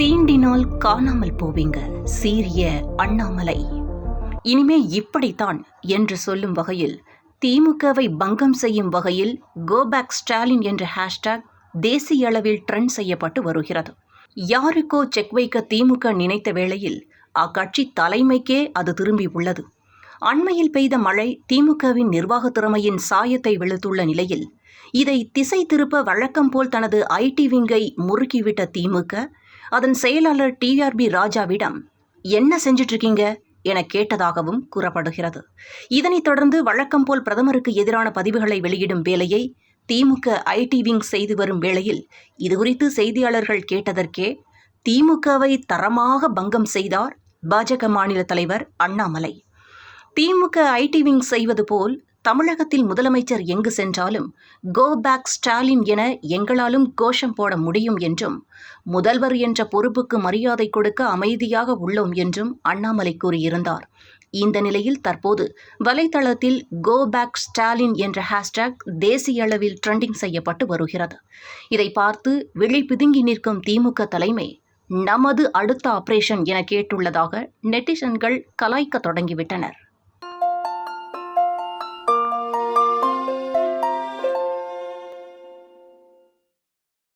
சீண்டினால் காணாமல் போவீங்க சீரிய அண்ணாமலை. இனிமே இப்படித்தான் என்று சொல்லும் வகையில் திமுகவை பங்கம் செய்யும் வகையில் கோபேக் ஸ்டாலின் என்ற ஹேஷ்டேக் தேசிய அளவில் ட்ரெண்ட் செய்யப்பட்டு வருகிறது. யாருக்கோ செக் வைக்க திமுக நினைத்த வேளையில் அக்கட்சி தலைமைக்கே அது திரும்பி உள்ளது. அண்மையில் பெய்த மழை திமுகவின் நிர்வாக திறமையின் சாயத்தை வெளுத்துள்ள நிலையில் இதை திசை திருப்ப வழக்கம் போல் தனது ஐடி விங்கை முறுக்கிவிட்ட திமுக அதன் செயலாளர் டிஆர்பி ராஜாவிடம் என்ன செஞ்சிட்டு இருக்கீங்க என கேட்டதாகவும் கூறப்படுகிறது. இதனைத் தொடர்ந்து வழக்கம் போல் பிரதமருக்கு எதிரான பதிவுகளை வெளியிடும் வேலையை திமுக ஐடி விங் செய்து வரும் வேளையில் இதுகுறித்து செய்தியாளர்கள் கேட்டதற்கே திமுகவை தரமாக பங்கம் செய்தார் பாஜக மாநில தலைவர் அண்ணாமலை. திமுக ஐடி விங் செய்வது போல் தமிழகத்தில் முதலமைச்சர் எங்கு சென்றாலும் கோ பேக் ஸ்டாலின் என எங்களாலும் கோஷம் போட முடியும் என்றும் முதல்வர் என்ற பொறுப்புக்கு மரியாதை கொடுக்க அமைதியாக உள்ளோம் என்றும் அண்ணாமலை கூறியிருந்தார். இந்த நிலையில் தற்போது வலைதளத்தில் கோ பேக் ஸ்டாலின் என்ற ஹேஷ்டேக் தேசிய அளவில் ட்ரெண்டிங் செய்யப்பட்டு வருகிறது. இதை பார்த்து விழி பிதுங்கி நிற்கும் திமுக தலைமை நமது அடுத்த ஆபரேஷன் என கேட்டுள்ளதாக நெட்டிசன்கள் கலாய்க்க தொடங்கிவிட்டனர்.